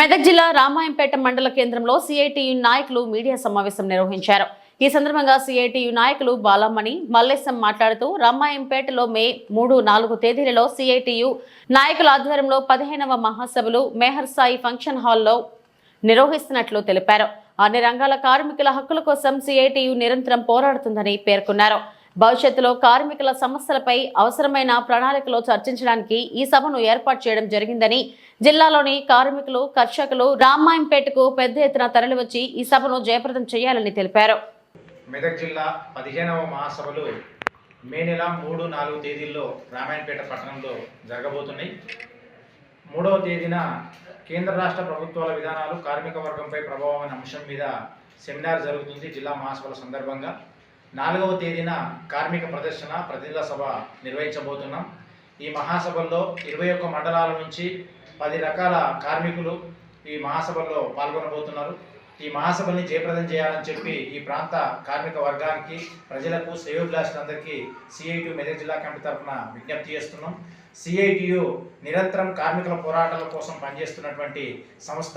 మెదక్ జిల్లా రామాయంపేట మండల కేంద్రంలో సిఐటియు నాయకులు మీడియా సమావేశం నిర్వహించారు. ఈ సందర్భంగా సిఐటియు నాయకులు బాలమ్మని మల్లేశం మాట్లాడుతూ రామాయంపేటలో మే మూడు నాలుగు తేదీలలో సిఐటియు నాయకుల ఆధ్వర్యంలో పదిహేనవ మహాసభలు మేహర్ సాయి ఫంక్షన్ హాల్లో నిర్వహిస్తున్నట్లు తెలిపారు. అన్ని రంగాల కార్మికుల హక్కుల కోసం సిఐటియు నిరంతరం పోరాడుతుందని పేర్కొన్నారు. భవిష్యత్తులో కార్మికుల సమస్యలపై అవసరమైన ప్రణాళికలో చర్చించడానికి ఈ సభను ఏర్పాటు చేయడం జరిగిందని జిల్లాలోని కార్మికులు కర్షకులు రామాయంపేటకు పెద్ద ఎత్తున తరలివచ్చి ఈ సభను జయప్రదం చేయాలని తెలిపారు. మెదక్ జిల్లా పదిహేనవ మహాసభలు మే నెల మూడు నాలుగు తేదీల్లో రామాయణపేట పట్టణంలో జరగబోతున్నాయి. మూడవ తేదీన కేంద్ర రాష్ట్ర ప్రభుత్వాల విధానాలు కార్మిక వర్గంపై ప్రభావం అనే అంశం మీద సెమినార్ జరుగుతుంది జిల్లా మహాసభల సందర్భంగా. నాలుగవ తేదీన కార్మిక ప్రదర్శన ప్రతినిధుల సభ నిర్వహించబోతున్నాం. ఈ మహాసభల్లో ఇరవై ఒక్క మండలాల నుంచి పది రకాల కార్మికులు ఈ మహాసభల్లో పాల్గొనబోతున్నారు. ఈ మహాసభల్ని జయప్రదం చేయాలని చెప్పి ఈ ప్రాంత కార్మిక వర్గానికి ప్రజలకు శ్రేయోభిలాషులందరికీ సిఐటియు మెదక్ జిల్లా కమిటీ తరఫున విజ్ఞప్తి చేస్తున్నాం. సిఐటియు నిరంతరం కార్మికుల పోరాటాల కోసం పనిచేస్తున్నటువంటి సంస్థ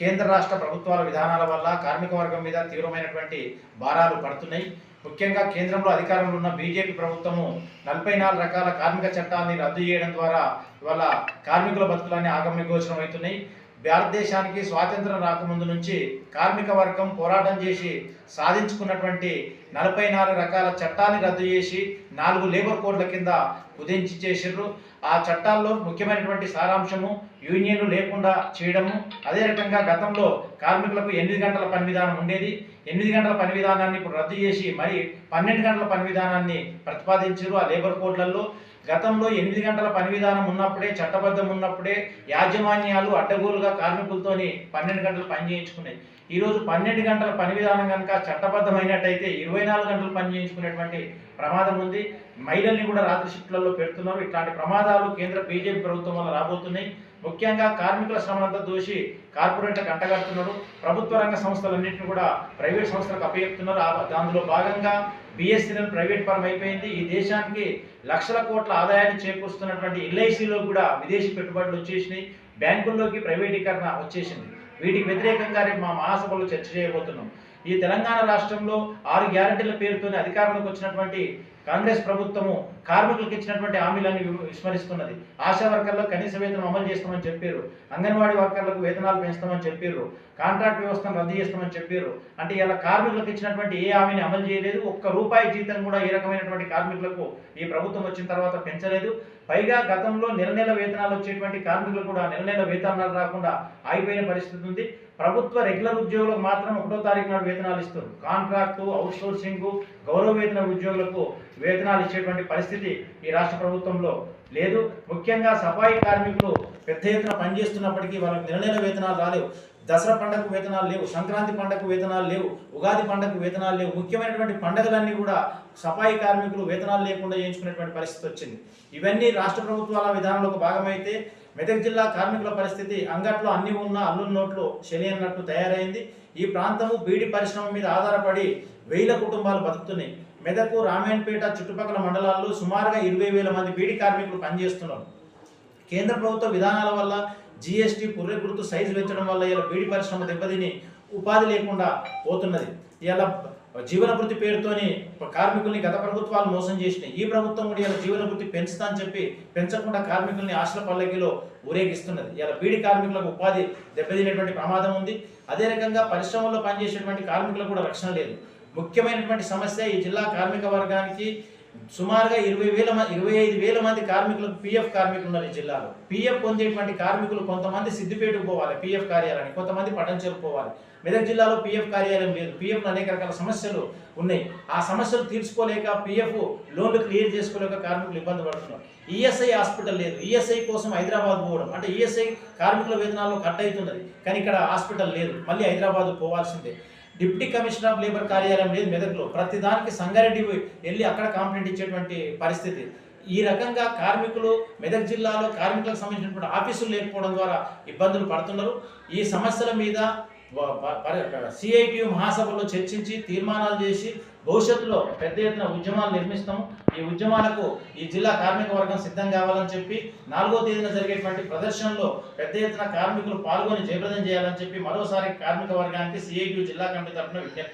కేంద్ర రాష్ట్ర ప్రభుత్వాల విధానాల వల్ల కార్మిక వర్గం మీద తీవ్రమైనటువంటి భారాలు పడుతున్నాయి. ముఖ్యంగా కేంద్రంలో అధికారంలో ఉన్న బీజేపీ ప్రభుత్వము నలభై నాలుగు రకాల కార్మిక చట్టాన్ని రద్దు చేయడం ద్వారా ఇవాళ కార్మికుల బతుకులన్నీ ఆగమ్యగోచరం అవుతున్నాయి భారతదేశానికి స్వాతంత్రం రాకముందు నుంచి కార్మిక వర్గం పోరాటం చేసి సాధించుకున్నటువంటి నలభై నాలుగు రకాల చట్టాన్ని రద్దు చేసి నాలుగు లేబర్ కోడ్ల కింద కుదించి చేసిర్రు. ఆ చట్టాల్లో ముఖ్యమైనటువంటి సారాంశము యూనియన్లు లేకుండా చేయడము. అదే రకంగా గతంలో కార్మికులకు ఎనిమిది గంటల పని విధానం ఉండేది. ఎనిమిది గంటల పని విధానాన్ని ఇప్పుడు రద్దు చేసి మరి పన్నెండు గంటల పని విధానాన్ని ప్రతిపాదించారు ఆ లేబర్ కోడ్లలో గతంలో ఎనిమిది గంటల పని విధానం ఉన్నప్పుడే చట్టబద్ధం ఉన్నప్పుడే యాజమాన్యాలు అడ్డగోలుగా కార్మికులతోని పన్నెండు గంటలు పని చేయించుకునేది ఈరోజు పన్నెండు గంటల పని విధానం కనుక చట్టబద్ధమైనట్టయితే ఇరవై నాలుగు గంటలు పని చేయించుకునేటువంటి ప్రమాదం ఉంది. మహిళల్ని కూడా రాత్రి షిఫ్ట్లలో పెడుతున్నారు. ఇట్లాంటి ప్రమాదాలు కేంద్ర బీజేపీ ప్రభుత్వం వల్ల రాబోతున్నాయి. ముఖ్యంగా కార్మికుల శ్రమనంతా దోషి కార్పొరేట్లకు అంటగడుతున్నారు. ప్రభుత్వ రంగ సంస్థలన్నింటినీ కూడా ప్రైవేట్ సంస్థలకు అప్పచెప్తున్నారు. ఆ- దానిలో భాగంగా బిఎస్ఎన్ఎల్ ప్రైవేట్ పరం అయిపోయింది. ఈ దేశానికి లక్షల కోట్ల ఆదాయాన్ని చేకూరుస్తున్నటువంటి ఎల్ఐసిలో కూడా విదేశీ పెట్టుబడులు వచ్చేసినాయి. బ్యాంకుల్లోకి ప్రైవేటీకరణ వచ్చేసింది. వీటికి వ్యతిరేకంగా మా మహాసభలో చర్చ చేయబోతున్నాం. ఈ తెలంగాణ రాష్ట్రంలో ఆరు గ్యారంటీల పేరుతోనే అధికారంలోకి వచ్చినటువంటి కాంగ్రెస్ ప్రభుత్వము కార్మికులకు ఇచ్చినటువంటి హామీలన్నీ విస్మరిస్తున్నది. ఆశా వర్కర్లకు కనీస వేతనం అమలు చేస్తామని చెప్పారు. అంగన్వాడీ వర్కర్లకు వేతనాలు పెంచుతామని చెప్పారు. కాంట్రాక్ట్ వ్యవస్థను రద్దు చేస్తామని చెప్పారు. అంటే ఇలా కార్మికులకు ఇచ్చినటువంటి ఏ హామీని అమలు చేయలేదు. ఒక్క రూపాయి జీతం కూడా ఏ రకమైనటువంటి కార్మికులకు ఈ ప్రభుత్వం వచ్చిన తర్వాత పెంచలేదు. పైగా గతంలో నెల నెల వేతనాలు వచ్చేటువంటి కార్మికులు కూడా నెల నెల వేతనాలు రాకుండా ఆగిపోయిన పరిస్థితి ఉంది. ప్రభుత్వ రెగ్యులర్ ఉద్యోగులకు మాత్రం ఒకటో తారీఖు నాడు వేతనాలు ఇస్తారు. కాంట్రాక్టు అవుట్ సోర్సింగ్ గౌరవ వేతన ఉద్యోగులకు వేతనాలు ఇచ్చేటువంటి పరిస్థితి ఈ రాష్ట్ర ప్రభుత్వంలో లేదు. ముఖ్యంగా సఫాయి కార్మికులు పెద్ద ఎత్తున పనిచేస్తున్నప్పటికీ వాళ్ళకి నెల నెల వేతనాలు రాలేవు. దసరా పండగకు వేతనాలు లేవు. సంక్రాంతి పండగకు వేతనాలు లేవు. ఉగాది పండగకు వేతనాలు లేవు. ముఖ్యమైనటువంటి పండగలన్నీ కూడా సఫాయి కార్మికులు వేతనాలు లేకుండా చేయించుకునేటువంటి పరిస్థితి వచ్చింది. ఇవన్నీ రాష్ట్ర ప్రభుత్వాల విధానంలో ఒక భాగమైతే మెదక్ జిల్లా కార్మికుల పరిస్థితి అంగట్లో అన్ని ఉన్న అల్లుల నోట్లు శని అన్నట్టు తయారైంది. ఈ ప్రాంతము బీడి పరిశ్రమ మీద ఆధారపడి వేల కుటుంబాలు బతుకుతున్నాయి. మెదకు రామాయణపేట చుట్టుపక్కల మండలాల్లో సుమారుగా ఇరవై వేల మంది బీడి కార్మికులు పనిచేస్తున్నారు. కేంద్ర ప్రభుత్వ విధానాల వల్ల జీఎస్టీ పుర్రె గుర్తు సైజు పెంచడం వల్ల ఇలా బీడి పరిశ్రమ దెబ్బతిని ఉపాధి లేకుండా పోతున్నది. ఇలా జీవన వృత్తి పేరుతోని కార్మికుల్ని గత ప్రభుత్వాలు మోసం చేసినాయి. ఈ ప్రభుత్వం కూడా ఇలా జీవన వృత్తి పెంచుతా అని చెప్పి పెంచకుండా కార్మికుల్ని ఆశల పల్లకిలో ఊరేగిస్తున్నది. ఇలా బీడి కార్మికులకు ఉపాధి దెబ్బతినేటువంటి ప్రమాదం ఉంది. అదే రకంగా పరిశ్రమల్లో పనిచేసేటువంటి కార్మికులకు కూడా రక్షణ లేదు. ముఖ్యమైనటువంటి సమస్య ఈ జిల్లా కార్మిక వర్గానికి సుమారుగా ఇరవై వేల మంది ఇరవై ఐదు వేల మంది కార్మికులకు పిఎఫ్ కార్మికులు ఉన్నారు ఈ జిల్లాలో. పిఎఫ్ పొందేటువంటి కార్మికులు కొంతమంది సిద్దిపేటకు పోవాలి పిఎఫ్ కార్యాలయానికి కొంతమంది పటంచెలకు పోవాలి. మెదక్ జిల్లాలో పిఎఫ్ కార్యాలయం లేదు. పిఎఫ్ అనేక రకాల సమస్యలు ఉన్నాయి. ఆ సమస్యలు తీర్చుకోలేక పిఎఫ్ లోన్లు క్లియర్ చేసుకోలేక కార్మికులు ఇబ్బంది పడుతున్నారు. ఈఎస్ఐ హాస్పిటల్ లేదు. ఈఎస్ఐ కోసం హైదరాబాద్ పోవడం. అంటే ఈఎస్ఐ కార్మికుల వేతనాల్లో కట్ అవుతున్నది. కానీ ఇక్కడ హాస్పిటల్ లేదు. మళ్ళీ హైదరాబాద్ పోవాల్సిందే. డిప్యూటీ కమిషనర్ ఆఫ్ లేబర్ కార్యాలయం లేదు మెదక్లో. ప్రతిదానికి సంగారెడ్డి వెళ్ళి అక్కడ కంప్లైంట్ ఇచ్చేటువంటి పరిస్థితి. ఈ రకంగా కార్మికులు మెదక్ జిల్లాలో కార్మికులకు సంబంధించినటువంటి ఆఫీసులు లేకపోవడం ద్వారా ఇబ్బందులు పడుతున్నారు. ఈ సమస్యల మీద సిఐటియు మహాసభలో చర్చించి తీర్మానాలు చేసి భవిష్యత్తులో పెద్ద ఎత్తున ఉద్యమాలు నిర్మిస్తాము. ఈ ఉద్యమాలకు ఈ జిల్లా కార్మిక వర్గం సిద్ధం కావాలని చెప్పి నాలుగో తేదీన జరిగేటువంటి ప్రదర్శనలో పెద్ద ఎత్తున కార్మికులు పాల్గొని జయప్రదం చేయాలని చెప్పి మరోసారి కార్మిక వర్గానికి సిఐటియు జిల్లా కమిటీ తరఫున విజ్ఞప్తి